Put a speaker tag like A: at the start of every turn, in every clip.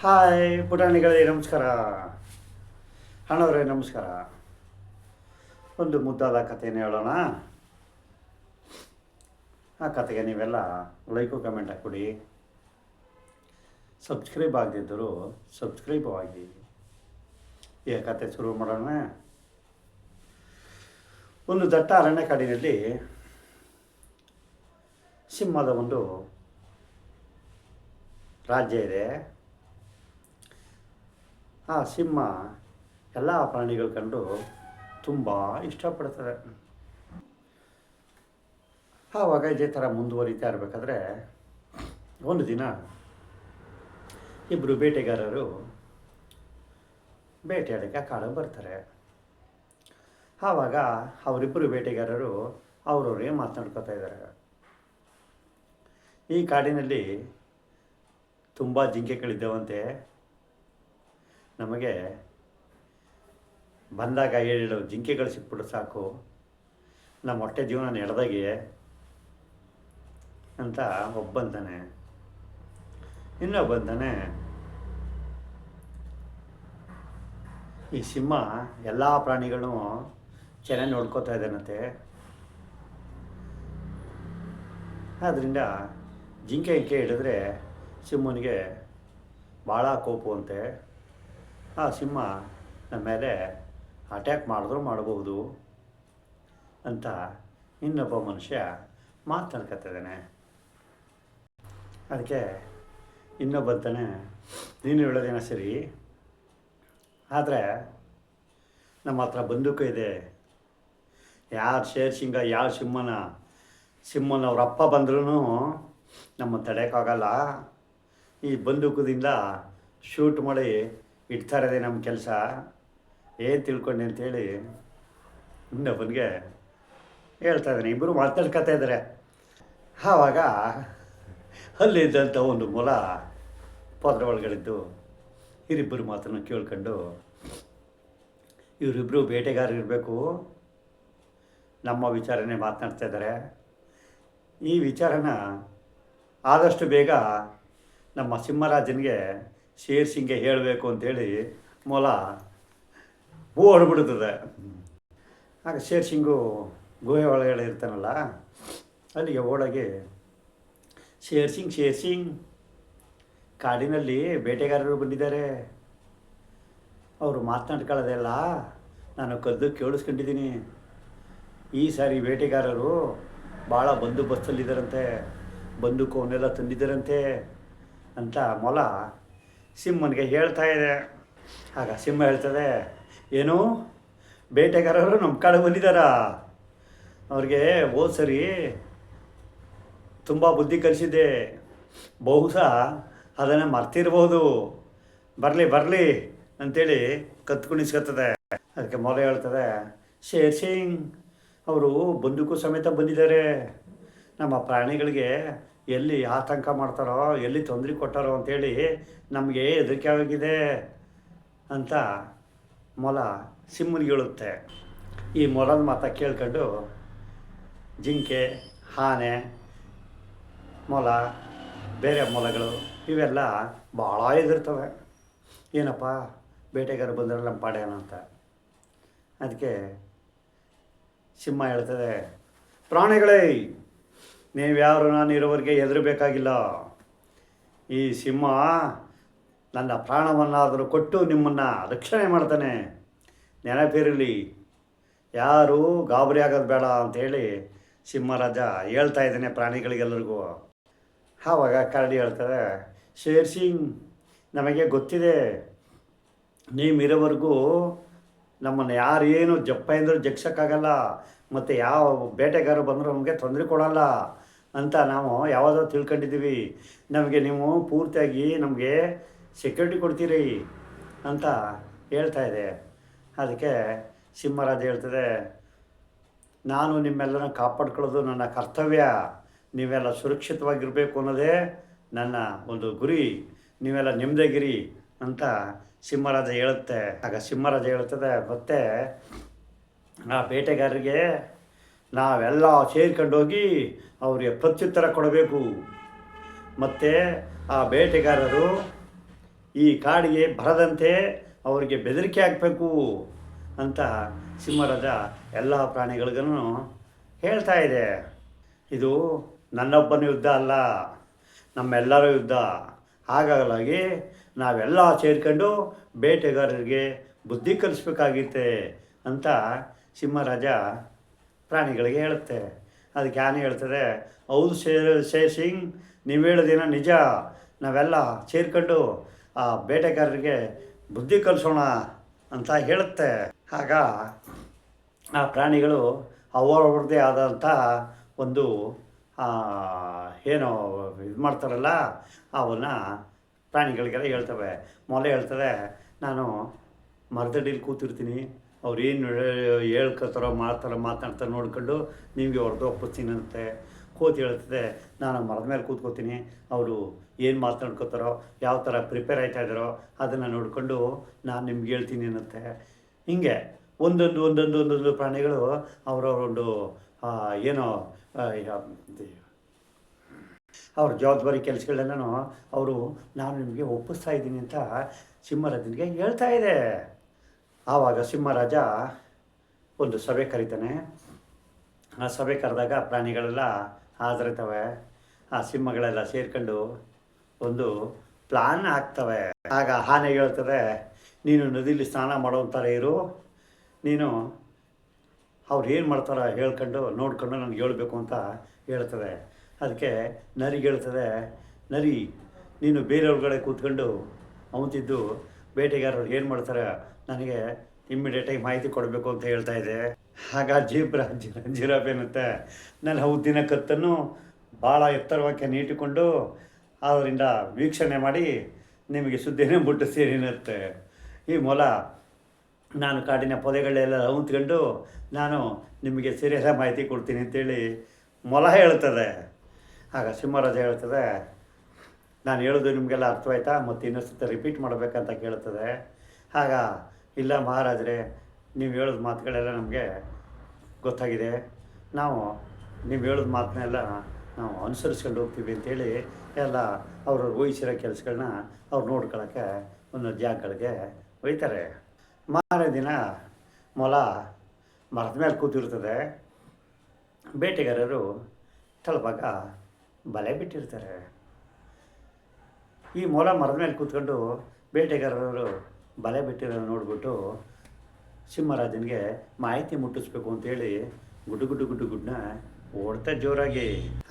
A: Hi, ಪುಟಾಣಿಗಳೇ, ನಮಸ್ಕಾರ. ಹಣವರೇ ನಮಸ್ಕಾರ. ಒಂದು ಮುದ್ದಾದ ಕಥೆಯನ್ನು ಹೇಳೋಣ. ಆ ಕತೆಗೆ ನೀವೆಲ್ಲ ಲೈಕು, ಕಮೆಂಟ್ ಹಾಕ್ಕೊಡಿ. ಸಬ್ಸ್ಕ್ರೈಬ್ ಆಗದಿದ್ದರೂ ಸಬ್ಸ್ಕ್ರೈಬ್ ಆಗಿ. ಈ ಕತೆ ಶುರು ಮಾಡೋಣ. ಒಂದು ದಟ್ಟ ಅರಣ್ಯ ಕಾಡಿನಲ್ಲಿ ಸಿಂಹದ ಒಂದು ರಾಜ್ಯ ಇದೆ. ಆ ಸಿಂಹ ಎಲ್ಲ ಪ್ರಾಣಿಗಳು ಕಂಡು ತುಂಬ ಇಷ್ಟಪಡ್ತದೆ. ಆವಾಗ ಇದೇ ಥರ ಮುಂದುವರಿತಾ ಇರಬೇಕಾದ್ರೆ ಒಂದು ದಿನ ಇಬ್ಬರು ಬೇಟೆಗಾರರು ಬೇಟೆಯಾಡಕ್ಕೆ ಕಾಡಿಗೆ ಬರ್ತಾರೆ. ಆವಾಗ ಅವರಿಬ್ಬರು ಬೇಟೆಗಾರರು ಅವರವರೇ ಮಾತನಾಡ್ಕೋತಾ ಇದ್ದಾರೆ. ಈ ಕಾಡಿನಲ್ಲಿ ತುಂಬ ಜಿಂಕೆಗಳಿದ್ದವಂತೆ ನಮಗೆ ಬಂದಾಗ ಏಳು ಜಿಂಕೆಗಳು ಸಿಕ್ಬಿಟ್ಟು ಸಾಕು. ನಮ್ಮ ಹೊಟ್ಟೆ ಜೀವನ ನಡೆದಾಗೆ ಅಂತ ಒಬ್ಬಂತಾನೆ ಇನ್ನೊಬ್ಬಂತಾನೆ ಈ ಸಿಂಹ ಎಲ್ಲ ಪ್ರಾಣಿಗಳು ಚೆನ್ನಾಗಿ ನೋಡ್ಕೋತಾ ಇದ್ದಾನಂತೆ. ಆದ್ದರಿಂದ ಜಿಂಕೆ ಇಂಕೆ ಹಿಡಿದ್ರೆ ಸಿಂಹನಿಗೆ ಭಾಳ ಕೋಪವಂತೆ. ಆ ಸಿಂಹ ನಮ್ಮ ಮೇಲೆ ಅಟ್ಯಾಕ್ ಮಾಡಿದ್ರು ಮಾಡಬಹುದು ಅಂತ ಇನ್ನೊಬ್ಬ ಮನುಷ್ಯ ಮಾತನಾಡ್ಕೊತಿದ್ದಾನೆ ಅದಕ್ಕೆ ಇನ್ನೊಬ್ಬ ತಾನೆ ನೀನು ಹೇಳೋದೇನೋ ಸರಿ, ಆದರೆ ನಮ್ಮ ಹತ್ರ ಬಂದೂಕು ಇದೆ. ಯಾರು ಶೇರ್ ಸಿಂಗ ಯಾರು ಸಿಂಹನ ಸಿಂಹನ ಅವ್ರ ಅಪ್ಪ ಬಂದ್ರೂ ನಮ್ಮ ತಡೆಯೋಕ್ಕಾಗಲ್ಲ. ಈ ಬಂದೂಕದಿಂದ ಶೂಟ್ ಮಾಡಿ ಇಡ್ತಾ ಇರೋದೇ ನಮ್ಮ ಕೆಲಸ. ಏನು ತಿಳ್ಕೊಂಡೆ ಅಂತೇಳಿ ಇನ್ನೊಬ್ಬನಿಗೆ ಹೇಳ್ತಾ ಇದ್ದಾನೆ. ಇಬ್ಬರು ಮಾತಾಡ್ಕೊತಾ ಇದ್ದಾರೆ. ಆವಾಗ ಅಲ್ಲಿದ್ದಂಥ ಒಂದು ಮೊಲ ಪದ್ರ ಒಳಗಡೆದ್ದು ಇವರಿಬ್ಬರು ಮಾತನ್ನು ಕೇಳ್ಕೊಂಡು ಇವರಿಬ್ಬರು ಬೇಟೆಗಾರರು ಇರಬೇಕು. ನಮ್ಮ ವಿಚಾರನೇ ಮಾತನಾಡ್ತಾ ಇದ್ದಾರೆ. ಈ ವಿಚಾರನ ಆದಷ್ಟು ಬೇಗ ನಮ್ಮ ಸಿಂಹರಾಜನಿಗೆ ಶೇರ್ ಸಿಂಗೆ ಹೇಳಬೇಕು ಅಂತೇಳಿ ಮೊಲ ಓಡ್ಬಿಡ್ತದೆ ಆಗ ಶೇರ್ ಸಿಂಗು ಗುಹೆ ಒಳಗಡೆ ಇರ್ತಾನಲ್ಲ, ಅಲ್ಲಿಗೆ ಓಡಾಗಿ ಶೇರ್ ಸಿಂಗ್ ಶೇರ್ ಸಿಂಗ್ ಕಾಡಿನಲ್ಲಿ ಬೇಟೆಗಾರರು ಬಂದಿದ್ದಾರೆ. ಅವರು ಮಾತನಾಡ್ಕೊಳ್ಳೋದೆಲ್ಲ ನಾನು ಕದ್ದು ಕೇಳಿಸ್ಕೊಂಡಿದ್ದೀನಿ. ಈ ಸಾರಿ ಬೇಟೆಗಾರರು ಭಾಳ ಬಂದೋಬಸ್ತಲ್ಲಿದ್ದಾರಂತೆ ಬಂದೂಕು ಕೋನೆಲ್ಲ ತಂದಿದ್ದಾರಂತೆ ಅಂತ ಮೊಲ ಸಿಂಹನಿಗೆ ಹೇಳ್ತಾ ಇದೆ. ಆಗ ಸಿಂಹ ಹೇಳ್ತದೆ, ಏನು ಬೇಟೆಗಾರರು ನಮ್ಮ ಕಡೆ ಬಂದಿದ್ದಾರ ಅವ್ರಿಗೆ ಹೋದ ಸರಿ ತುಂಬ ಬುದ್ಧಿ ಕಲಿಸಿದ್ದೆ. ಬಹುಶಃ ಅದನ್ನು ಮರ್ತಿರ್ಬೋದು. ಬರಲಿ ಬರಲಿ ಅಂತೇಳಿ ಕತ್ಕುಣಿಸ್ಕೊತದೆ ಅದಕ್ಕೆ ಮೊದಲು ಹೇಳ್ತದೆ, ಶೇರ್ ಸಿಂಗ್, ಅವರು ಬಂದೂಕು ಸಮೇತ ಬಂದಿದ್ದಾರೆ. ನಮ್ಮ ಪ್ರಾಣಿಗಳಿಗೆ ಎಲ್ಲಿ ಆತಂಕ ಮಾಡ್ತಾರೋ, ಎಲ್ಲಿ ತೊಂದರೆ ಕೊಟ್ಟಾರೋ ಅಂತೇಳಿ ನಮಗೆ ಹೆದರಿಕೆ ಆಗಿದೆ ಅಂತ ಮೊಲ ಸಿಂಹನಿಗೆ ಹೇಳುತ್ತೆ. ಈ ಮೊಲದ ಮಾತ ಕೇಳ್ಕೊಂಡು ಜಿಂಕೆ, ಆನೆ, ಮೊಲ, ಬೇರೆ ಮೊಲಗಳು ಇವೆಲ್ಲ ಭಾಳ ಹೆದರ್ತವೆ. ಏನಪ್ಪ, ಬೇಟೆಗಾರ ಬಂದರೆ ನಮ್ಮ ಪಾಡ್ಯಾನ ಅಂತ. ಅದಕ್ಕೆ ಸಿಂಹ ಹೇಳ್ತದೆ, ಪ್ರಾಣಿಗಳೇ ನೀವ್ಯಾರು ನಾನು ಇರೋವರೆಗೆ ಹೆದರಬೇಕಾಗಿಲ್ಲ ಈ ಸಿಂಹ ನನ್ನ ಪ್ರಾಣವನ್ನಾದರೂ ಕೊಟ್ಟು ನಿಮ್ಮನ್ನು ರಕ್ಷಣೆ ಮಾಡ್ತಾನೆ. ನೆನಪಿರಲಿ, ಯಾರು ಗಾಬರಿ ಆಗೋದು ಬೇಡ ಅಂಥೇಳಿ ಸಿಂಹರಾಜ ಹೇಳ್ತಾ ಇದ್ದಾನೆ ಪ್ರಾಣಿಗಳಿಗೆಲ್ಲರಿಗೂ. ಆವಾಗ ಕರಡಿ ಹೇಳ್ತಾರೆ, ಶೇರ್ ಸಿಂಗ್, ನಮಗೆ ಗೊತ್ತಿದೆ ನೀವಿರೋವರೆಗೂ ನಮ್ಮನ್ನು ಯಾರೇನು ಜಪ್ಪ ಎಂದರೂ ಜಗ್ಸೋಕ್ಕಾಗಲ್ಲ, ಮತ್ತು ಯಾವ ಬೇಟೆಗಾರ ಬಂದರೂ ನಮಗೆ ತೊಂದರೆ ಕೊಡಲ್ಲ. ಅಂತ ನಾವು ಯಾವಾಗೋ ತಿಳ್ಕೊಂಡಿದ್ದೀವಿ. ನಮಗೆ ನೀವು ಪೂರ್ತಿಯಾಗಿ ನಮಗೆ ಸೆಕ್ಯೂರಿಟಿ ಕೊಡ್ತೀರಿ ಅಂತ ಹೇಳ್ತಾ ಇದೆ. ಅದಕ್ಕೆ ಸಿಂಹರಾಜ ಹೇಳ್ತದೆ, ನಾನು ನಿಮ್ಮೆಲ್ಲರನ್ನ ಕಾಪಾಡ್ಕೊಳ್ಳೋದು ನನ್ನ ಕರ್ತವ್ಯ. ನೀವೆಲ್ಲ ಸುರಕ್ಷಿತವಾಗಿರಬೇಕು ಅನ್ನೋದೇ ನನ್ನ ಒಂದು ಗುರಿ. ನೀವೆಲ್ಲ ನೆಮ್ಮದಿಗಿರಿ ಅಂತ ಸಿಂಹರಾಜ ಹೇಳುತ್ತೆ. ಆಗ ಸಿಂಹರಾಜ ಹೇಳ್ತದೆ, ಮತ್ತೆ ಆ ಬೇಟೆಗಾರರಿಗೆ ನಾವೆಲ್ಲ ಸೇರ್ಕೊಂಡೋಗಿ ಅವರಿಗೆ ಪ್ರತ್ಯುತ್ತರ ಕೊಡಬೇಕು. ಮತ್ತು ಆ ಬೇಟೆಗಾರರು ಈ ಕಾಡಿಗೆ ಬರದಂತೆ ಅವರಿಗೆ ಬೆದರಿಕೆ ಹಾಕಬೇಕು ಅಂತ ಸಿಂಹರಾಜ ಎಲ್ಲ ಪ್ರಾಣಿಗಳಿಗೂ ಹೇಳ್ತಾ ಇದೆ. ಇದು ನನ್ನೊಬ್ಬನ ಯುದ್ಧ ಅಲ್ಲ, ನಮ್ಮೆಲ್ಲರ ಯುದ್ಧ. ಹಾಗಾಗಲಾಗಿ ನಾವೆಲ್ಲ ಸೇರ್ಕೊಂಡು ಬೇಟೆಗಾರರಿಗೆ ಬುದ್ಧಿ ಕಲಿಸ್ಬೇಕಾಗಿತ್ತೆ ಅಂತ ಸಿಂಹರಾಜ ಪ್ರಾಣಿಗಳಿಗೆ ಹೇಳುತ್ತೆ. ಅದು ಜ್ಞಾನ ಹೇಳ್ತದೆ, ಹೌದು ಶೇರ್ ಶೇರ್ ಸಿಂಗ್, ನೀವು ಹೇಳೋದೇನೋ ನಿಜ. ನಾವೆಲ್ಲ ಸೇರ್ಕೊಂಡು ಆ ಬೇಟೆಗಾರರಿಗೆ ಬುದ್ಧಿ ಕಲಿಸೋಣ ಅಂತ ಹೇಳುತ್ತೆ. ಆಗ ಆ ಪ್ರಾಣಿಗಳು ಅವರವ್ರದ್ದೇ ಆದಂಥ ಒಂದು ಏನು ಇದು ಮಾಡ್ತಾರಲ್ಲ, ಅವನ್ನ ಪ್ರಾಣಿಗಳಿಗೆಲ್ಲ ಹೇಳ್ತವೆ. ಮೊಲೆ ಹೇಳ್ತದೆ, ನಾನು ಮರದಡಿಲಿ ಕೂತಿರ್ತೀನಿ. ಅವ್ರು ಏನು ಹೇಳ್ಕೊತಾರೋ ಮಾಡ್ತಾರೋ ಮಾತಾಡ್ತಾರೆ ನೋಡ್ಕೊಂಡು ನಿಮಗೆ ಹೊಡೆದು ಒಪ್ಪಿಸ್ತೀನಿ ಅಂತೆ. ಕೋತಿ ಹೇಳ್ತದೆ, ನಾನು ಮರದ ಮೇಲೆ ಕೂತ್ಕೋತೀನಿ. ಅವರು ಏನು ಮಾತನಾಡ್ಕೋತಾರೋ ಯಾವ ಥರ ಪ್ರಿಪೇರ್ ಆಯ್ತಾ ಇದ್ದಾರೋ ಅದನ್ನು ನೋಡಿಕೊಂಡು ನಾನು ನಿಮ್ಗೆ ಹೇಳ್ತೀನಿ ಅನ್ನತ್ತೆ. ಹಿಂಗೆ ಒಂದೊಂದು ಒಂದೊಂದು ಒಂದೊಂದು ಪ್ರಾಣಿಗಳು ಅವರವರೊಂದು ಏನೋ ಅವ್ರ ಜವಾಬ್ದಾರಿ ಕೆಲಸಗಳನ್ನೂ ಅವರು, ನಾನು ನಿಮಗೆ ಒಪ್ಪಿಸ್ತಾ ಇದ್ದೀನಿ ಅಂತ ಸಿಂಹರಾಜನಿಗೆ ಹೇಳ್ತಾ ಇದೆ. ಆವಾಗ ಸಿಂಹರಾಜ ಒಂದು ಸಭೆ ಕರೀತಾನೆ. ಆ ಸಭೆ ಕರೆದಾಗ ಪ್ರಾಣಿಗಳೆಲ್ಲ ಹಾಜರಿರ್ತವೆ ಆ ಸಿಂಹಗಳೆಲ್ಲ ಸೇರ್ಕೊಂಡು ಒಂದು ಪ್ಲಾನ್ ಆಗ್ತವೆ ಆಗ ಆನೆ ಹೇಳ್ತದೆ, ನೀನು ನದಿಲಿ ಸ್ನಾನ ಮಾಡೋವಂಥರ ಇರು. ನೀನು ಅವ್ರು ಏನು ಮಾಡ್ತಾರ ಹೇಳ್ಕೊಂಡು ನೋಡ್ಕೊಂಡು ನನಗೆ ಹೇಳ್ಬೇಕು ಅಂತ ಹೇಳ್ತದೆ. ಅದಕ್ಕೆ ನರಿಗೆ ಹೇಳ್ತದೆ, ನರಿ, ನೀನು ಬೇರೆಯವ್ರಗಡೆ ಕೂತ್ಕೊಂಡು ಅವತಿದ್ದು ಬೇಟೆಗಾರರು ಏನು ಮಾಡ್ತಾರೆ? ನನಗೆ ಇಮ್ಮಿಡಿಯೇಟಾಗಿ ಮಾಹಿತಿ ಕೊಡಬೇಕು ಅಂತ ಹೇಳ್ತಾ ಇದೆ. ಆಗ ಜೀಬ್ರಾ ಜಿರಾಫ್ ಏನಂತೆ? ನನ್ನ ಉದ್ದಿನ ಕತ್ತನ್ನು ಭಾಳ ಎತ್ತರವಾಗಿ ನೀಟಿಕೊಂಡು ಅದರಿಂದ ವೀಕ್ಷಣೆ ಮಾಡಿ ನಿಮಗೆ ಸುದ್ದಿನೇ ಮುಟ್ಟಿಸ್ತೀನಿ ಅನ್ನತ್ತೆ ಈ ಮೊಲ ನಾನು ಕಾಡಿನ ಪೊದೆಗಳೆಲ್ಲ ಹೊಂತ್ಕೊಂಡು ನಾನು ನಿಮಗೆ ಸರಿಯಾದ ಮಾಹಿತಿ ಕೊಡ್ತೀನಿ ಅಂತೇಳಿ ಮೊಲ ಹೇಳ್ತದೆ. ಆಗ ಸಿಂಹರಾಜ ಹೇಳ್ತದೆ ನಾನು ಹೇಳೋದು ನಿಮಗೆಲ್ಲ ಅರ್ಥವಾಯ್ತಾ? ಮತ್ತು ಇನ್ನೊಂದು ರಿಪೀಟ್ ಮಾಡಬೇಕಂತ ಕೇಳ್ತದೆ. ಆಗ, ಇಲ್ಲ ಮಹಾರಾಜರೇ, ನೀವು ಹೇಳೋದು ಮಾತುಗಳೆಲ್ಲ ನಮಗೆ ಗೊತ್ತಾಗಿದೆ. ನಾವು, ನೀವು ಹೇಳೋದು ಮಾತನ್ನೆಲ್ಲ ನಾವು ಅನುಸರಿಸ್ಕೊಂಡು ಹೋಗ್ತೀವಿ ಅಂತೇಳಿ ಎಲ್ಲ ಅವ್ರವ್ರು ಊಹಿಸಿರೋ ಕೆಲಸಗಳನ್ನ ಅವ್ರು ನೋಡ್ಕೊಳ್ಳೋಕ್ಕೆ ಒಂದು ಜಾಗಗಳಿಗೆ ಒಯ್ತಾರೆ. ಮಾರನೇ ದಿನ ಮೊಲ ಮರದ ಮೇಲೆ ಕೂತಿರ್ತದೆ. ಬೇಟೆಗಾರರು ತಳಭಾಗ ಬಲೆ ಬಿಟ್ಟಿರ್ತಾರೆ. ಈ ಮೊಲ ಮರದ ಮೇಲೆ ಕೂತ್ಕೊಂಡು ಬೇಟೆಗಾರರು ಬಲೆ ಬಿಟ್ಟಿರೋ ನೋಡಿಬಿಟ್ಟು ಸಿಂಹರಾಜನಿಗೆ ಮಾಹಿತಿ ಮುಟ್ಟಿಸ್ಬೇಕು ಅಂತೇಳಿ ಗುಡ್ಡು ಗುಡ್ಡು ಗುಡ್ಡು ಗುಡ್ನ ಓಡ್ತಾ ಜೋರಾಗಿ.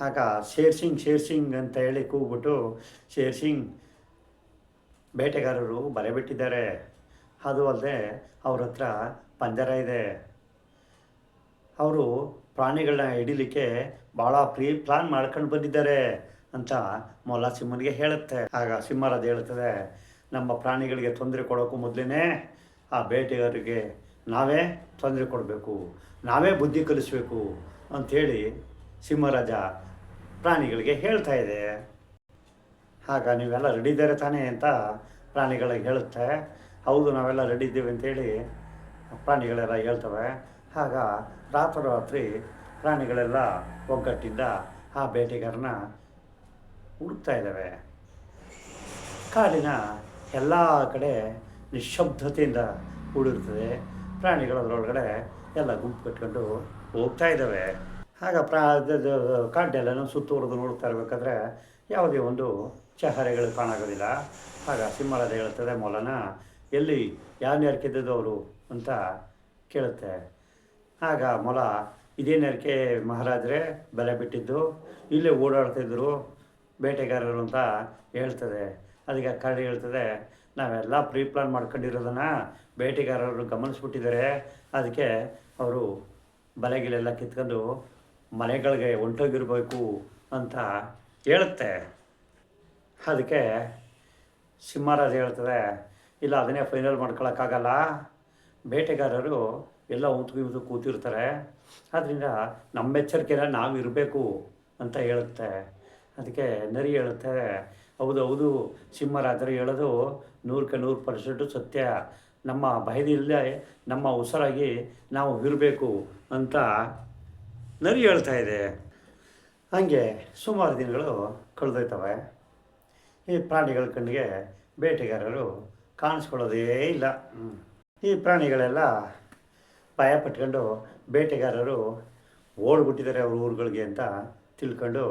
A: ಆಗ ಶೇರ್ ಸಿಂಗ್ ಅಂತ ಹೇಳಿ ಕೂಗ್ಬಿಟ್ಟು ಶೇರ್ ಸಿಂಗ್, ಬೇಟೆಗಾರರು ಬಲೆ ಬಿಟ್ಟಿದ್ದಾರೆ. ಅದು ಅಲ್ಲದೆ ಅವ್ರ ಹತ್ರ ಪಂಜರ ಇದೆ. ಅವರು ಪ್ರಾಣಿಗಳನ್ನ ಹಿಡಿಲಿಕ್ಕೆ ಭಾಳ ಪ್ರೀ, ಪ್ಲಾನ್ ಮಾಡ್ಕೊಂಡು ಬಂದಿದ್ದಾರೆ. ಅಂತ ಮೊಲ ಸಿಂಹನಿಗೆ ಹೇಳುತ್ತೆ. ಆಗ ಸಿಂಹರಾಜ ಹೇಳುತ್ತದೆ, ನಮ್ಮ ಪ್ರಾಣಿಗಳಿಗೆ ತೊಂದರೆ ಕೊಡೋಕ್ಕೂ ಮೊದಲೇ ಆ ಬೇಟೆಗಾರರಿಗೆ ನಾವೇ ತೊಂದರೆ ಕೊಡಬೇಕು, ನಾವೇ ಬುದ್ಧಿ ಕಲಿಸಬೇಕು ಅಂಥೇಳಿ ಸಿಂಹರಾಜ ಪ್ರಾಣಿಗಳಿಗೆ ಹೇಳ್ತಾ ಇದೆ. ಆಗ ನೀವೆಲ್ಲ ರೆಡಿ ಇದ್ದಾರೆ ತಾನೇ ಅಂತ ಪ್ರಾಣಿಗಳಿಗೆ ಹೇಳುತ್ತೆ. ಹೌದು, ನಾವೆಲ್ಲ ರೆಡಿ ಇದ್ದೀವಿ ಅಂತೇಳಿ ಪ್ರಾಣಿಗಳೆಲ್ಲ ಹೇಳ್ತವೆ. ಆಗ ರಾತ್ರೋರಾತ್ರಿ ಪ್ರಾಣಿಗಳೆಲ್ಲ ಒಗ್ಗಟ್ಟಿಂದ ಆ ಬೇಟೆಗಾರನ ಹುಡುಕ್ತಾ ಇದ್ದಾವೆ. ಕಾಡಿನ ಎಲ್ಲ ಕಡೆ ನಿಶಬ್ದತೆಯಿಂದ ಕೂಡಿರ್ತದೆ. ಪ್ರಾಣಿಗಳು ಅದರೊಳಗಡೆ ಎಲ್ಲ ಗುಂಪು ಕಟ್ಕೊಂಡು ಹೋಗ್ತಾ ಇದ್ದಾವೆ. ಆಗ ಪ್ರಾ ಕಾಡೆಲ್ಲನೂ ಸುತ್ತುವರೆದು ನೋಡ್ತಾ ಇರಬೇಕಾದ್ರೆ ಯಾವುದೇ ಒಂದು ಚಹರೆಗಳು ಕಾಣಾಗೋದಿಲ್ಲ. ಆಗ ಸಿಂಹಳದ ಹೇಳ್ತದೆ, ಮೊಲನ ಎಲ್ಲಿ ಯಾರು ನೆರಕಿದ್ದದು ಅವರು? ಅಂತ ಕೇಳುತ್ತೆ. ಆಗ ಮೊಲ ಇದೇ ನೆರಕೆ ಮಹಾರಾಜರೇ, ಬೆಲೆ ಬಿಟ್ಟಿದ್ದು? ಇಲ್ಲೇ ಓಡಾಡ್ತಿದ್ರು ಬೇಟೆಗಾರರು ಅಂತ ಹೇಳ್ತದೆ. ಅದಕ್ಕೆ ಕರಡಿ ಹೇಳ್ತದೆ, ನಾವೆಲ್ಲ ಪ್ರೀ ಪ್ಲಾನ್ ಮಾಡ್ಕೊಂಡಿರೋದನ್ನು ಬೇಟೆಗಾರರು ಗಮನಿಸ್ಬಿಟ್ಟಿದ್ದಾರೆ. ಅದಕ್ಕೆ ಅವರು ಬಲೆಗಳೆಲ್ಲ ಕಿತ್ಕೊಂಡು ಮನೆಗಳಿಗೆ ಹೊಂಟೋಗಿರ್ಬೇಕು ಅಂತ ಹೇಳುತ್ತೆ. ಅದಕ್ಕೆ ಸಿಂಹರಾಜ ಹೇಳ್ತದೆ, ಇಲ್ಲ, ಅದನ್ನೇ ಫೈನಲ್ ಮಾಡ್ಕೊಳಕ್ಕಾಗಲ್ಲ. ಬೇಟೆಗಾರರು ಎಲ್ಲ ಉಂತ್ಕೊಂಡು ಕೂತಿರ್ತಾರೆ. ಆದ್ದರಿಂದ ನಮ್ಮ ಎಚ್ಚರಿಕೆನ ನಾವು ಇರಬೇಕು ಅಂತ ಹೇಳುತ್ತೆ. ಅದಕ್ಕೆ ನರಿ ಹೇಳುತ್ತೆ. ಹೌದು ಹೌದು. ಸಿಂಹರಾಜರು ಹೇಳೋದು ನೂರಕ್ಕೆ ನೂರು ಪರ್ಸೆಂಟು ಸತ್ಯ. ನಮ್ಮ ಭಯದಿಲ್ಲದೆ ನಮ್ಮ ಉಸಿರಾಗಿ ನಾವು ಇರಬೇಕು ಅಂತ ನರಿ ಹೇಳ್ತಾ ಇದೆ. ಹಾಗೆ ಸುಮಾರು ದಿನಗಳು ಕಳೆದೋಯ್ತವೆ. ಈ ಪ್ರಾಣಿಗಳ ಕಣ್ಣಿಗೆ ಬೇಟೆಗಾರರು ಕಾಣಿಸ್ಕೊಳ್ಳೋದೇ ಇಲ್ಲ. ಈ ಪ್ರಾಣಿಗಳೆಲ್ಲ ಭಯ ಪಟ್ಕೊಂಡು ಬೇಟೆಗಾರರು ಓಡ್ಬಿಟ್ಟಿದ್ದಾರೆ ಅವ್ರ ಊರುಗಳಿಗೆ ಅಂತ ತಿಳ್ಕೊಂಡು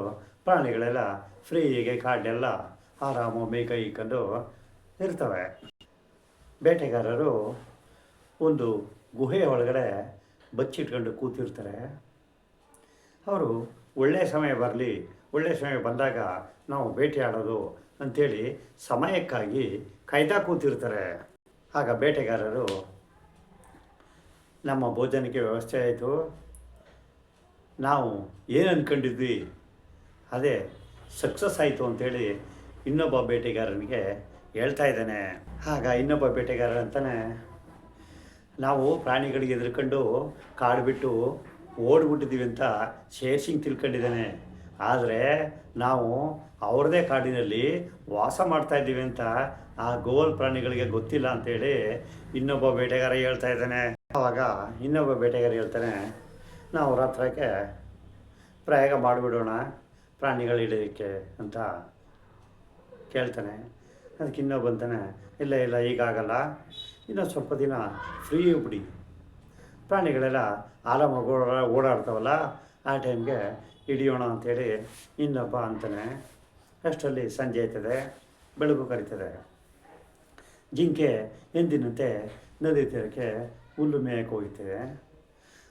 A: ಪ್ರಾಣಿಗಳೆಲ್ಲ ಫ್ರೀಗೆ ಕಾಡನ್ನೆಲ್ಲ ಆರಾಮ ಮೇಕ ಇಕ್ಕೊಂಡು ಇರ್ತವೆ. ಬೇಟೆಗಾರರು ಒಂದು ಗುಹೆಯ ಒಳಗಡೆ ಬಚ್ಚಿಟ್ಕೊಂಡು ಕೂತಿರ್ತಾರೆ. ಅವರು ಒಳ್ಳೆಯ ಸಮಯ ಬರಲಿ ಒಳ್ಳೆಯ ಸಮಯ ಬಂದಾಗ ನಾವು ಬೇಟೆಯಾಡೋದು ಅಂಥೇಳಿ ಸಮಯಕ್ಕಾಗಿ ಕಾಯ್ತಾ ಕೂತಿರ್ತಾರೆ. ಆಗ ಬೇಟೆಗಾರರು, ನಮ್ಮ ಭೋಜನಕ್ಕೆ ವ್ಯವಸ್ಥೆ ಆಯಿತು. ನಾವು ಏನು ಅಂದ್ಕೊಂಡಿದ್ವಿ ಅದೇ ಸಕ್ಸಸ್ ಆಯಿತು ಅಂತೇಳಿ ಇನ್ನೊಬ್ಬ ಬೇಟೆಗಾರನಿಗೆ ಹೇಳ್ತಾ ಇದ್ದಾನೆ. ಆಗ ಇನ್ನೊಬ್ಬ ಬೇಟೆಗಾರ ಅಂತಾನೆ, ನಾವು ಪ್ರಾಣಿಗಳಿಗೆ ಎದುರ್ಕೊಂಡು ಕಾಡು ಬಿಟ್ಟು ಓಡ್ಬಿಟ್ಟಿದ್ದೀವಿ ಅಂತ ಶೇರ್ ಸಿಂಗ್ ತಿಳ್ಕೊಂಡಿದ್ದಾನೆ. ಆದರೆ ನಾವು ಅವ್ರದೇ ಕಾಡಿನಲ್ಲಿ ವಾಸ ಮಾಡ್ತಾ ಇದ್ದೀವಿ ಅಂತ ಆ ಗೋಲ್ ಪ್ರಾಣಿಗಳಿಗೆ ಗೊತ್ತಿಲ್ಲ ಅಂತೇಳಿ ಇನ್ನೊಬ್ಬ ಬೇಟೆಗಾರ ಹೇಳ್ತಾ ಇದ್ದಾನೆ. ಆವಾಗ ಇನ್ನೊಬ್ಬ ಬೇಟೆಗಾರ ಹೇಳ್ತಾನೆ ನಾವು ರಾತ್ರಕ್ಕೆ ಪ್ರಯೋಗ ಮಾಡಿಬಿಡೋಣ, ಪ್ರಾಣಿಗಳು ಹಿಡಿಯೋಕ್ಕೆ ಅಂತ ಕೇಳ್ತಾನೆ. ಅದಕ್ಕೆ ಇನ್ನೂ ಬಂತಾನೆ, ಇಲ್ಲ ಇಲ್ಲ, ಈಗಾಗಲ್ಲ, ಇನ್ನೂ ಸ್ವಲ್ಪ ದಿನ ಫ್ರೀ ಬಿಡಿ ಪ್ರಾಣಿಗಳೆಲ್ಲ ಆರಾಮಾಗಿ ಓಡಾ ಓಡಾಡ್ತಾವಲ್ಲ, ಆ ಟೈಮ್ಗೆ ಹಿಡಿಯೋಣ ಅಂಥೇಳಿ ಇನ್ನೊಬ್ಬ ಅಂತಾನೆ, ಅಷ್ಟರಲ್ಲಿ ಸಂಜೆ ಆಯ್ತದೆ, ಬೆಳಗು ಕರೀತದೆ. ಜಿಂಕೆ ಎಂದಿನಂತೆ ನದಿ ತೀರಕ್ಕೆ ಹುಲ್ಲು ಮೇಯಕ್ಕೆ ಹೋಗ್ತದೆ.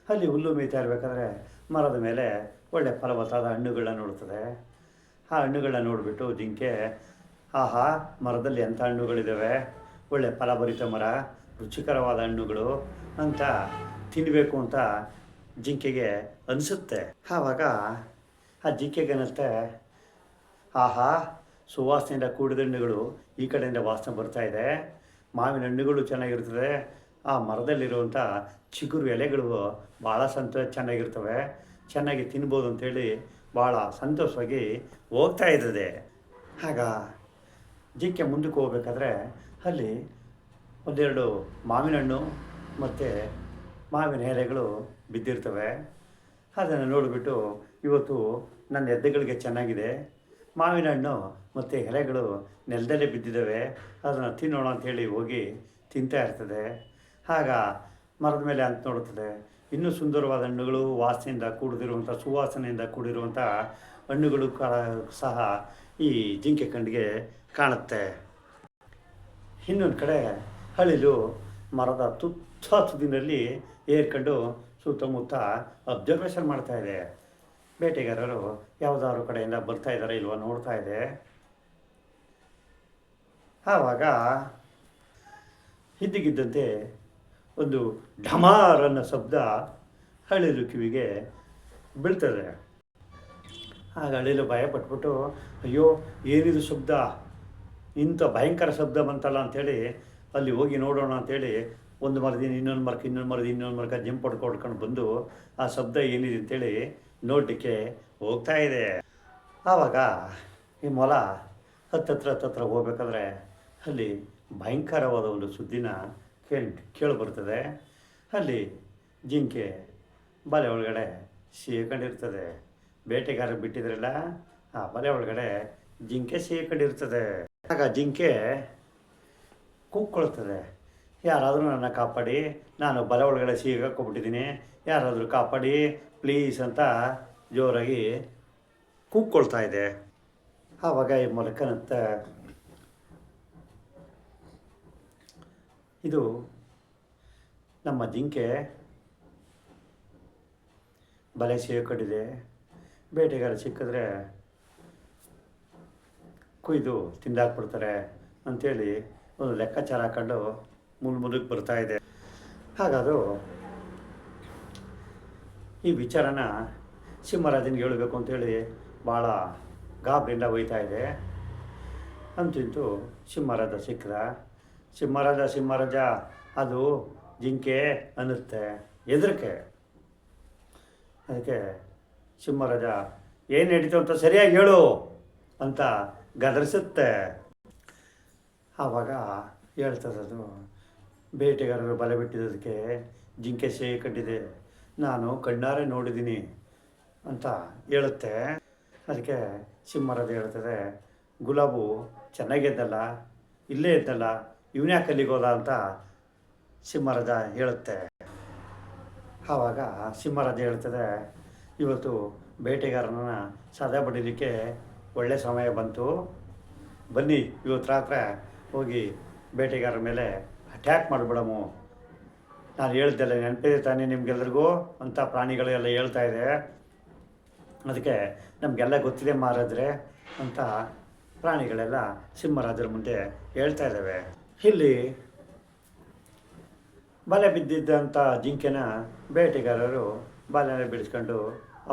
A: ಅಲ್ಲಿ ಹುಲ್ಲು ಮೇಯ್ತಾ ಇರಬೇಕಾದ್ರೆ ಮರದ ಮೇಲೆ ಒಳ್ಳೆ ಫಲವತ್ತಾದ ಹಣ್ಣುಗಳನ್ನ ನೋಡ್ತದೆ ಆ ಹಣ್ಣುಗಳನ್ನ ನೋಡಿಬಿಟ್ಟು ಜಿಂಕೆ, ಆಹಾ, ಮರದಲ್ಲಿ ಎಂಥ ಹಣ್ಣುಗಳಿದ್ದಾವೆ ಒಳ್ಳೆ ಫಲಭರಿತ ಮರ, ರುಚಿಕರವಾದ ಹಣ್ಣುಗಳು ಅಂತ ತಿನ್ನಬೇಕು ಅಂತ ಜಿಂಕೆಗೆ ಅನಿಸುತ್ತೆ. ಆವಾಗ ಆ ಜಿಂಕೆಗೆ ಅನ್ನಿಸುತ್ತೆ ಆಹಾ, ಸುವಾಸನೆಯಿಂದ ಕೂಡಿದ ಹಣ್ಣುಗಳು ಈ ಕಡೆಯಿಂದ ವಾಸನೆ ಬರ್ತಾ ಇದೆ. ಮಾವಿನ ಹಣ್ಣುಗಳು ಚೆನ್ನಾಗಿರ್ತದೆ. ಆ ಮರದಲ್ಲಿರುವಂಥ ಚಿಗುರು ಎಲೆಗಳು ಭಾಳ ಸಂತೋಷ ಚೆನ್ನಾಗಿರ್ತವೆ. ಚೆನ್ನಾಗಿ ತಿನ್ಬೋದು ಅಂತೇಳಿ ಭಾಳ ಸಂತೋಷವಾಗಿ ಹೋಗ್ತಾ ಇದ್ದದೆ ಆಗ ಜಿಕ್ಕೆ ಮುಂದಕ್ಕೆ ಹೋಗ್ಬೇಕಾದ್ರೆ ಅಲ್ಲಿ ಒಂದೆರಡು ಮಾವಿನ ಹಣ್ಣು ಮತ್ತು ಮಾವಿನ ಎಲೆಗಳು ಬಿದ್ದಿರ್ತವೆ. ಅದನ್ನು ನೋಡಿಬಿಟ್ಟು ಇವತ್ತು ನನ್ನ ಎದ್ದೆಗಳಿಗೆ ಚೆನ್ನಾಗಿದೆ. ಮಾವಿನ ಹಣ್ಣು ಮತ್ತು ಎಲೆಗಳು ನೆಲದಲ್ಲೇ ಬಿದ್ದಿದ್ದಾವೆ. ಅದನ್ನು ತಿನ್ನೋಣ ಅಂಥೇಳಿ ಹೋಗಿ ತಿಂತಾ ಇರ್ತದೆ. ಆಗ ಮರದ ಮೇಲೆ ಅಂತ ನೋಡುತ್ತದೆ. ಇನ್ನೂ ಸುಂದರವಾದ ಹಣ್ಣುಗಳು ವಾಸನೆಯಿಂದ ಕೂಡಿದಿರುವಂಥ ಸುವಾಸನೆಯಿಂದ ಕೂಡಿರುವಂಥ ಹಣ್ಣುಗಳು ಸಹ ಈ ಜಿಂಕೆ ಕಂಡಿಗೆ ಕಾಣುತ್ತೆ. ಇನ್ನೊಂದು ಕಡೆ ಹಳಿಲು ಮರದ ತುತ್ತ ತುದಿನಲ್ಲಿ ಏರ್ಕೊಂಡು ಸುತ್ತಮುತ್ತ ಅಬ್ಸರ್ವೇಷನ್ ಮಾಡ್ತಾ ಇದೆ. ಬೇಟೆಗಾರರು ಯಾವುದಾದ್ರು ಕಡೆಯಿಂದ ಬರ್ತಾ ಇದ್ದಾರೆ ಇಲ್ವಾ ನೋಡ್ತಾ ಇದೆ. ಆವಾಗ ಇದ್ದಕ್ಕಿದ್ದಂತೆ ಒಂದು ಢಮಾರ್ ಅನ್ನೋ ಶಬ್ದ ಹಳಿಲು ಕಿವಿಗೆ ಬೀಳ್ತದೆ. ಆಗ ಹಳಿಲು ಭಯ ಪಟ್ಬಿಟ್ಟು ಅಯ್ಯೋ, ಏನಿದು ಶಬ್ದ? ಇಂಥ ಭಯಂಕರ ಶಬ್ದ ಬಂತಲ್ಲ ಅಂಥೇಳಿ, ಅಲ್ಲಿ ಹೋಗಿ ನೋಡೋಣ ಅಂಥೇಳಿ, ಒಂದು ಮರದಿಂದ ಇನ್ನೊಂದು ಮರಕ್ಕೆ ಇನ್ನೊಂದು ಮರದ ಇನ್ನೊಂದು ಮರಕ್ಕೆ ಜಂಪ್ ಹೊಡ್ಕೊಂಡು ಬಂದು ಆ ಶಬ್ದ ಏನಿದೆ ಅಂತೇಳಿ ನೋಡಲಿಕ್ಕೆ ಹೋಗ್ತಾ ಇದೆ. ಆವಾಗ ಈ ಮೊಲ ಹತ್ತತ್ರ ಹತ್ತತ್ರ ಹೋಗ್ಬೇಕಾದ್ರೆ ಅಲ್ಲಿ ಭಯಂಕರವಾದ ಒಂದು ಸುದ್ದಿನ ಕೇಳಿ ಬರ್ತದೆ. ಅಲ್ಲಿ ಜಿಂಕೆ ಬಲೆ ಒಳಗಡೆ ಸಿಹಿಕೊಂಡಿರ್ತದೆ ಬೇಟೆಗಾರ ಬಿಟ್ಟಿದ್ರಲ್ಲ, ಆ ಬಲೆ ಒಳಗಡೆ ಜಿಂಕೆ ಸಿಹಿಕೊಂಡಿರ್ತದೆ ಆಗ ಜಿಂಕೆ ಕುಕ್ಕೊಳ್ತದೆ ಯಾರಾದರೂ ನನ್ನ ಕಾಪಾಡಿ, ನಾನು ಬಲೆ ಒಳಗಡೆ ಸಿಗಾಕೊಂಡ್ಬಿಟ್ಟಿದ್ದೀನಿ ಯಾರಾದರೂ ಕಾಪಾಡಿ, ಪ್ಲೀಸ್ ಅಂತ ಜೋರಾಗಿ ಕೂಗ್ಕೊಳ್ತಾ ಇದೆ. ಆವಾಗ ಈ ಮೊಲಕನಂತ ಇದು ನಮ್ಮ ಜಿಂಕೆ ಬಲೆ ಸೇರ್ಕೊಂಡಿದೆ ಬೇಟೆಗಾರ ಸಿಕ್ಕಿದ್ರೆ ಕುಯ್ದು ತಿಂದಾಕ್ಬಿಡ್ತಾರೆ ಅಂಥೇಳಿ ಒಂದು ಲೆಕ್ಕಾಚಾರ ಹಾಕೊಂಡು ಮುಲ್ ಬರ್ತಾ ಇದೆ. ಹಾಗಾದರೂ ಈ ವಿಚಾರನ ಸಿಂಹರಾಜನಿಗೆ ಹೇಳಬೇಕು ಅಂತೇಳಿ ಭಾಳ ಗಾಬರಿಯಿಂದ ಒಯ್ತಾ ಇದೆ. ಅಂತಿಂತೂ ಸಿಂಹರಾಜ ಸಿಕ್ಕದ. ಸಿಂಹರಾಜ ಸಿಂಹರಾಜ, ಅದು ಜಿಂಕೆ ಅನ್ನುತ್ತೆ. ಎದಕ್ಕೆ ಅದಕ್ಕೆ ಸಿಂಹರಾಜ, ಏನು ನಡೀತು ಅಂತ ಸರಿಯಾಗಿ ಹೇಳು ಅಂತ ಗದರಿಸುತ್ತೆ. ಆವಾಗ ಹೇಳ್ತದದು ಬೇಟೆಗಾರರು ಬಲೆ ಬಿಟ್ಟಿದ್ದಕ್ಕೆ ಜಿಂಕೆ ಕಟ್ಟಿದೆ ನಾನು ಕಣ್ಣಾರೆ ನೋಡಿದ್ದೀನಿ ಅಂತ ಹೇಳುತ್ತೆ. ಅದಕ್ಕೆ ಸಿಂಹರಾಜ ಹೇಳ್ತದೆ, ಗುಲಾಬು ಚೆನ್ನಾಗಿದ್ದಲ್ಲ ಇಲ್ಲೇ ಇದ್ದಲ್ಲ ಇವನ್ಯಾಕೆ ಅಲ್ಲಿಗೆ ಅಂತ ಸಿಂಹರಾಜ ಹೇಳುತ್ತೆ. ಆವಾಗ ಸಿಂಹರಾಜ ಹೇಳ್ತದೆ, ಇವತ್ತು ಬೇಟೆಗಾರನ ಸದಾ ಬಡಿಲಿಕ್ಕೆ ಒಳ್ಳೆಯ ಸಮಯ ಬಂತು. ಬನ್ನಿ ಇವತ್ತು ರಾತ್ರಿ ಹೋಗಿ ಬೇಟೆಗಾರರ ಮೇಲೆ ಅಟ್ಯಾಕ್ ಮಾಡಿಬಿಡಮು. ನಾನು ಹೇಳ್ದೆಲ್ಲ ನೆನಪಿದೆ ತಾನೇ ನಿಮ್ಗೆಲ್ರಿಗೂ? ಅಂತ ಪ್ರಾಣಿಗಳೆಲ್ಲ ಹೇಳ್ತಾ ಇದೆ. ಅದಕ್ಕೆ ನಮಗೆಲ್ಲ ಗೊತ್ತಿದೆ ಮಾರಾದ್ರೆ ಅಂತ ಪ್ರಾಣಿಗಳೆಲ್ಲ ಸಿಂಹರಾಜರ ಮುಂದೆ ಹೇಳ್ತಾ ಇದ್ದಾವೆ ಇಲ್ಲಿ ಬಲೆ ಬಿದ್ದಿದ್ದಂಥ ಜಿಂಕೆನ ಬೇಟೆಗಾರರು ಬಲೆನ ಬಿಡಿಸ್ಕೊಂಡು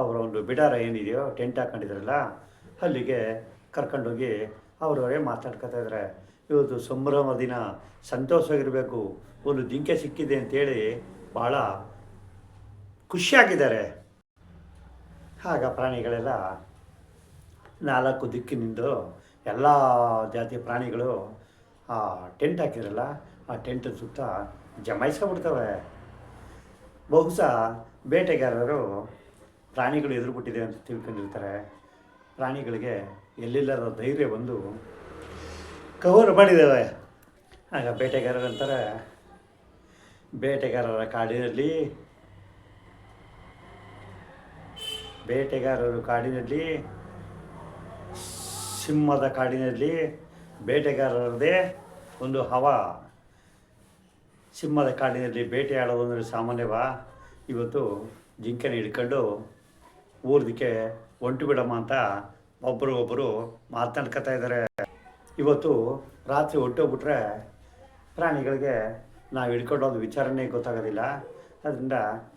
A: ಅವರ ಒಂದು ಬಿಡಾರ ಏನಿದೆಯೋ ಟೆಂಟ್ ಹಾಕೊಂಡಿದ್ರಲ್ಲ, ಅಲ್ಲಿಗೆ ಕರ್ಕೊಂಡೋಗಿ ಅವರವರೇ ಮಾತಾಡ್ಕೊತಾ ಇದ್ದಾರೆ ಇವತ್ತು ಸಂಭ್ರಮ ದಿನ, ಸಂತೋಷವಾಗಿರಬೇಕು, ಒಂದು ಜಿಂಕೆ ಸಿಕ್ಕಿದೆ ಅಂತೇಳಿ ಭಾಳ ಖುಷಿಯಾಗಿದ್ದಾರೆ. ಆಗ ಪ್ರಾಣಿಗಳೆಲ್ಲ ನಾಲ್ಕು ದಿಕ್ಕಿನಿಂದ ಎಲ್ಲ ಜಾತಿ ಪ್ರಾಣಿಗಳು ಆ ಟೆಂಟ್ ಹಾಕಿರಲ್ಲ ಆ ಟೆಂಟ್ ಸುತ್ತ ಜಮಾಯಿಸ್ಕೊಬಿಡ್ತವೆ ಬಹುಶಃ ಬೇಟೆಗಾರರು ಪ್ರಾಣಿಗಳು ಎದುರುಬಿಟ್ಟಿದೆ ಅಂತ ತಿಳ್ಕೊಂಡಿರ್ತಾರೆ. ಪ್ರಾಣಿಗಳಿಗೆ ಎಲ್ಲಿಲ್ಲದ ಧೈರ್ಯ ಬಂದು ಕವರ್ ಮಾಡಿದ್ದಾವೆ ಆಗ ಬೇಟೆಗಾರರು ಅಂತಾರೆ, ಬೇಟೆಗಾರರ ಕಾಡಿನಲ್ಲಿ, ಬೇಟೆಗಾರರು ಕಾಡಿನಲ್ಲಿ, ಸಿಂಹದ ಕಾಡಿನಲ್ಲಿ ಬೇಟೆಗಾರರದೇ ಒಂದು ಹವ. ಸಿಂಹದ ಕಾಡಿನಲ್ಲಿ ಬೇಟೆಯಾಡೋದು ಅಂದರೆ ಸಾಮಾನ್ಯವಾ? ಇವತ್ತು ಜಿಂಕೆನ ಹಿಡ್ಕೊಂಡು ಊರ್ದಕ್ಕೆ ಒಂಟು ಬಿಡಮ್ಮ ಅಂತ ಒಬ್ಬರು ಒಬ್ಬರು ಮಾತನಾಡ್ಕೊತಾ ಇದ್ದಾರೆ. ಇವತ್ತು ರಾತ್ರಿ ಹೊಟ್ಟೋಗ್ಬಿಟ್ರೆ ಪ್ರಾಣಿಗಳಿಗೆ ನಾವು ಹಿಡ್ಕೊಂಡೋದು ವಿಚಾರಣೆ ಗೊತ್ತಾಗೋದಿಲ್ಲ. ಅದರಿಂದ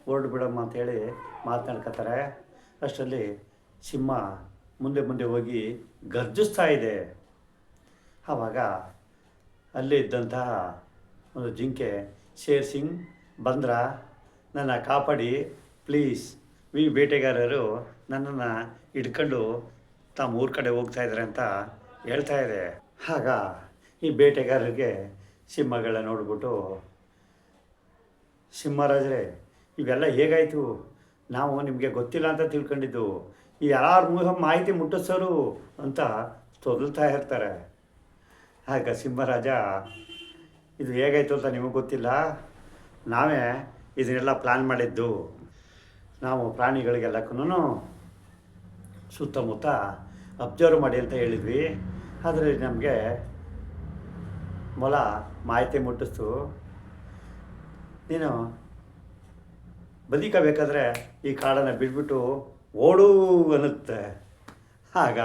A: ಹೊರಟು ಬಿಡಮ್ಮ ಅಂತೇಳಿ ಮಾತನಾಡ್ಕೊತಾರೆ. ಅಷ್ಟರಲ್ಲಿ ಸಿಂಹ ಮುಂದೆ ಮುಂದೆ ಹೋಗಿ ಗರ್ಜಿಸ್ತಾ ಇದೆ. ಆವಾಗ ಅಲ್ಲಿ ಇದ್ದಂತಹ ಒಂದು ಜಿಂಕೆ, ಶೇರ್ ಸಿಂಗ್, ಬಂದ್ರ ನನ್ನ ಕಾಪಾಡಿ, ಪ್ಲೀಸ್. ವಿ ಬೇಟೆಗಾರರು ನನ್ನನ್ನು ಹಿಡ್ಕೊಂಡು ತಮ್ಮ ಊರ ಕಡೆ ಹೋಗ್ತಾ ಇದ್ದಾರೆ ಅಂತ ಹೇಳ್ತಾ ಇದೆ. ಆಗ ಈ ಬೇಟೆಗಾರರಿಗೆ ಸಿಂಹಗಳ ನೋಡ್ಬಿಟ್ಟು, ಸಿಂಹರಾಜರೇ, ಇವೆಲ್ಲ ಹೇಗಾಯಿತು? ನಾವು ನಿಮಗೆ ಗೊತ್ತಿಲ್ಲ ಅಂತ ತಿಳ್ಕೊಂಡಿದ್ದು. ಈ ಯಾರು ಮುಖ ಮಾಹಿತಿ ಮುಟ್ಟಿಸೋರು ಅಂತ ತೊದಲ್ತಾ ಇರ್ತಾರೆ. ಆಗ ಸಿಂಹರಾಜ, ಇದು ಹೇಗಾಯ್ತು ಅಂತ ನಿಮಗೆ ಗೊತ್ತಿಲ್ಲ? ನಾವೇ ಇದನ್ನೆಲ್ಲ ಪ್ಲ್ಯಾನ್ ಮಾಡಿದ್ದು. ನಾವು ಪ್ರಾಣಿಗಳಿಗೆಲ್ಲಕ್ಕೂ ಸುತ್ತಮುತ್ತ ಅಬ್ಸರ್ವ್ ಮಾಡಿ ಅಂತ ಹೇಳಿದ್ವಿ. ಆದರೆ ನಮಗೆ ಮೊಲ ಮಾಹಿತಿ ಮುಟ್ಟಿಸ್ತು. ನೀನು ಬದುಕಬೇಕಾದ್ರೆ ಈ ಕಾಡನ್ನು ಬಿಟ್ಬಿಟ್ಟು ಓಡು ಅನ್ನುತ್ತೆ. ಆಗ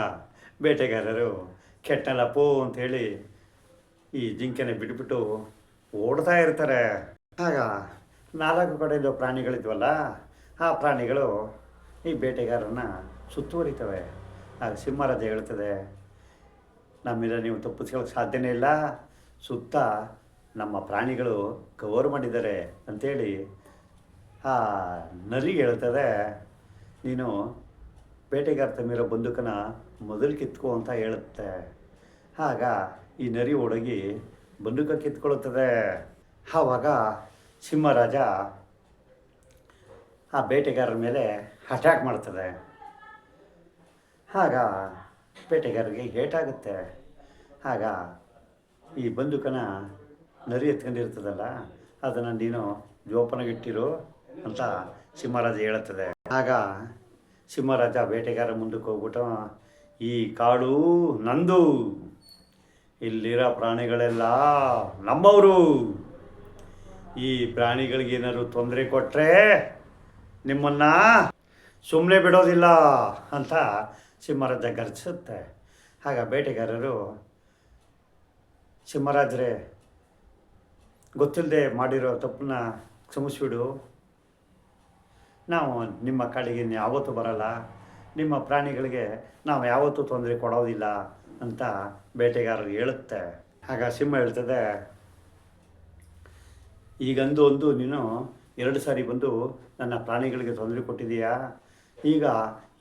A: ಬೇಟೆಗಾರರು ಕೆಟ್ಟಲಪ್ಪು ಅಂತ ಅಂಥೇಳಿ ಈ ಜಿಂಕೆನ ಬಿಟ್ಬಿಟ್ಟು ಓಡ್ತಾ ಇರ್ತಾರೆ. ಆಗ ನಾಲ್ಕು ಕಡೆಯಿಂದ ಪ್ರಾಣಿಗಳಿದ್ವಲ್ಲ, ಆ ಪ್ರಾಣಿಗಳು ಈ ಬೇಟೆಗಾರನ ಸುತ್ತುವರಿತವೆ. ಆಗ ಸಿಂಹರಾಜ ಹೇಳ್ತದೆ, ನಮ್ಮಿಂದ ನೀವು ತಪ್ಪಿಸ್ಕೊಳ್ಳೋಕೆ ಸಾಧ್ಯನೇ ಇಲ್ಲ. ಸುತ್ತ ನಮ್ಮ ಪ್ರಾಣಿಗಳು ಕವರ್ ಮಾಡಿದ್ದಾರೆ ಅಂಥೇಳಿ ಆ ನರಿ ಹೇಳ್ತದೆ, ನೀನು ಬೇಟೆಗಾರ ತಮ್ಮಿರೋ ಬಂದೂಕನ ಮೊದಲು ಕಿತ್ಕೋ ಅಂತ ಹೇಳುತ್ತೆ. ಆಗ ಈ ನರಿ ಒಡಗಿ ಬಂದೂಕ ಕಿತ್ಕೊಳ್ಳುತ್ತದೆ ಆವಾಗ ಸಿಂಹರಾಜ ಆ ಬೇಟೆಗಾರರ ಮೇಲೆ ಅಟ್ಯಾಕ್ ಮಾಡ್ತದೆ. ಆಗ ಬೇಟೆಗಾರರಿಗೆ ಏಟಾಗುತ್ತೆ. ಆಗ ಈ ಬಂದೂಕನ ನರಿ ಎತ್ಕೊಂಡಿರ್ತದಲ್ಲ, ಅದನ್ನು ನೀನು ಜೋಪನಗಿಟ್ಟಿರು ಅಂತ ಸಿಂಹರಾಜ ಹೇಳುತ್ತದೆ. ಆಗ ಸಿಂಹರಾಜ ಬೇಟೆಗಾರ ಮುಂದಕ್ಕೆ ಹೋಗ್ಬಿಟ್ಟು, ಈ ಕಾಡು ನಂದು. ಇಲ್ಲಿರೋ ಪ್ರಾಣಿಗಳೆಲ್ಲ ನಮ್ಮವರು. ಈ ಪ್ರಾಣಿಗಳಿಗೆ ಏನಾದ್ರು ತೊಂದರೆ ಕೊಟ್ಟರೆ ನಿಮ್ಮನ್ನು ಸುಮ್ಮನೆ ಬಿಡೋದಿಲ್ಲ ಅಂತ ಸಿಂಹರಾಜ ಗರ್ಜಿಸುತ್ತೆ. ಆಗ ಬೇಟೆಗಾರರು ಸಿಂಹರಾಜರೇ ಗೊತ್ತಿಲ್ಲದೆ ಮಾಡಿರೋ ತಪ್ಪನ್ನ ಕ್ಷಮಿಸ್ಬಿಡು. ನಾವು ನಿಮ್ಮ ಕಾಡಿಗೆ ಯಾವತ್ತೂ ಬರಲ್ಲ. ನಿಮ್ಮ ಪ್ರಾಣಿಗಳಿಗೆ ನಾವು ಯಾವತ್ತೂ ತೊಂದರೆ ಕೊಡೋದಿಲ್ಲ. ಅಂತ ಬೇಟೆಗಾರರು ಹೇಳುತ್ತೆ. ಆಗ ಸಿಂಹ ಹೇಳ್ತದೆ, ಈಗಂದು ಒಂದು ನೀನು ಎರಡು ಸಾರಿ ಬಂದು ನನ್ನ ಪ್ರಾಣಿಗಳಿಗೆ ತೊಂದರೆ ಕೊಟ್ಟಿದೀಯಾ ಈಗ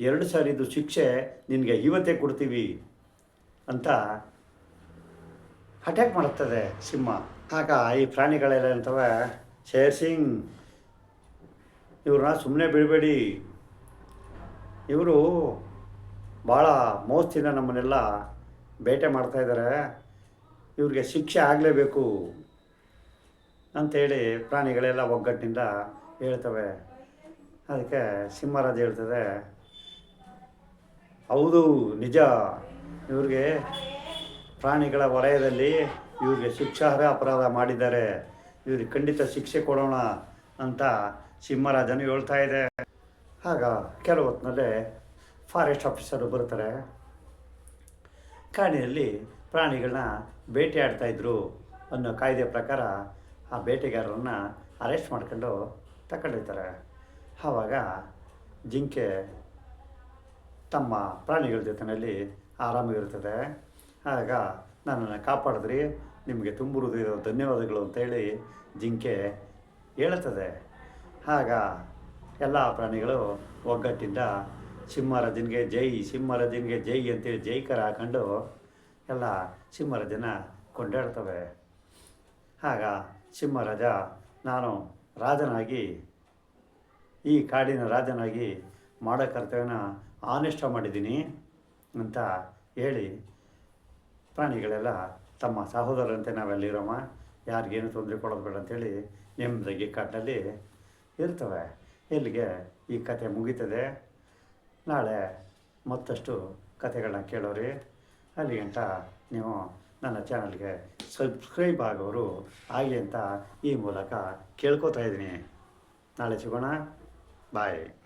A: ಎರಡು ಸಾರಿದು ಶಿಕ್ಷೆ ನಿನಗೆ ಇವತ್ತೇ ಕೊಡ್ತೀವಿ ಅಂತ ಅಟ್ಯಾಕ್ ಮಾಡುತ್ತದೆ ಸಿಂಹ. ಆಗ ಈ ಪ್ರಾಣಿಗಳೆಲ್ಲ ಅಂತವೆ ಶೇರ್ ಸಿಂಗ್, ಇವ್ರನ್ನ ಸುಮ್ಮನೆ ಬಿಡಬೇಡಿ. ಇವರು ಭಾಳ ಮೋಸ್ತಿಂದ ನಮ್ಮನ್ನೆಲ್ಲ ಬೇಟೆ ಮಾಡ್ತಾಯಿದ್ದಾರೆ ಇವ್ರಿಗೆ ಶಿಕ್ಷೆ ಆಗಲೇಬೇಕು ಅಂಥೇಳಿ ಪ್ರಾಣಿಗಳೆಲ್ಲ ಒಗ್ಗಟ್ಟಿನಿಂದ ಹೇಳ್ತವೆ. ಅದಕ್ಕೆ ಸಿಂಹರಾಜ ಹೇಳ್ತದೆ ಹೌದು, ನಿಜ. ಇವ್ರಿಗೆ ಪ್ರಾಣಿಗಳ ವಲಯದಲ್ಲಿ ಇವ್ರಿಗೆ ಶಿಕ್ಷಾರ್ಹ ಅಪರಾಧ ಮಾಡಿದ್ದಾರೆ. ಇವ್ರಿಗೆ ಖಂಡಿತ ಶಿಕ್ಷೆ ಕೊಡೋಣ ಅಂತ ಸಿಂಹರಾಜನು ಹೇಳ್ತಾ ಇದೆ. ಆಗ ಕೆಲವು ಹೊತ್ತಿನಲ್ಲೇ ಫಾರೆಸ್ಟ್ ಆಫೀಸರು ಬರ್ತಾರೆ. ಕಾಡಿನಲ್ಲಿ ಪ್ರಾಣಿಗಳನ್ನ ಬೇಟೆಯಾಡ್ತಾಯಿದ್ರು ಅನ್ನೋ ಕಾಯ್ದೆ ಪ್ರಕಾರ ಆ ಬೇಟೆಗಾರರನ್ನು ಅರೆಸ್ಟ್ ಮಾಡ್ಕೊಂಡು ತಗೊಂಡಿರ್ತಾರೆ ಆವಾಗ ಜಿಂಕೆ ತಮ್ಮ ಪ್ರಾಣಿಗಳ ಜೊತೆಯಲ್ಲಿ ಆರಾಮಾಗಿರ್ತದೆ ಆಗ ನನ್ನನ್ನು ಕಾಪಾಡಿದ್ರಿ, ನಿಮಗೆ ತುಂಬ ಹೃದಯದ ಧನ್ಯವಾದಗಳು ಅಂತೇಳಿ ಜಿಂಕೆ ಹೇಳುತ್ತದೆ. ಆಗ ಎಲ್ಲ ಪ್ರಾಣಿಗಳು ಒಗ್ಗಟ್ಟಿಂದ ಸಿಂಹರಾಜನಿಗೆ ಜೈ ಸಿಂಹರಾಜನಿಗೆ ಜೈ ಅಂತೇಳಿ ಜೈಕರ ಹಾಕೊಂಡು ಎಲ್ಲ ಸಿಂಹರಾಜನ ಕೊಂಡಾಡ್ತವೆ. ಆಗ ಸಿಂಹರಾಜ, ನಾನು ರಾಜನಾಗಿ, ಈ ಕಾಡಿನ ರಾಜನಾಗಿ ಮಾಡೋ ಕರ್ತವ್ಯನ ಆನೆಷ್ಟ ಮಾಡಿದ್ದೀನಿ ಅಂತ ಹೇಳಿ ಪ್ರಾಣಿಗಳೆಲ್ಲ ತಮ್ಮ ಸಹೋದರಂತೆ ನಾವೆಲ್ಲಿರೋಮ್ಮ ಯಾರಿಗೇನು ತೊಂದರೆ ಕೊಡೋದು ಬೇಡ ಅಂತೇಳಿ ನೆಮ್ಮದಿಗೆ ಕಾಡಿನಲ್ಲಿ ಇರ್ತವೆ. ಇಲ್ಲಿಗೆ ಈ ಕತೆ ಮುಗೀತದೆ. ನಾಳೆ ಮತ್ತಷ್ಟು ಕಥೆಗಳನ್ನ ಕೇಳೋರಿ. ಅಲ್ಲಿ ನೀವು ನನ್ನ ಚಾನಲ್ಗೆ ಸಬ್ಸ್ಕ್ರೈಬ್ ಆಗೋರು ಆಗಲಿ ಅಂತ ಈ ಮೂಲಕ ಕೇಳ್ಕೊತಾ ಇದ್ದೀನಿ. ನಾಳೆ ಸಿಗೋಣ. ಬಾಯ್.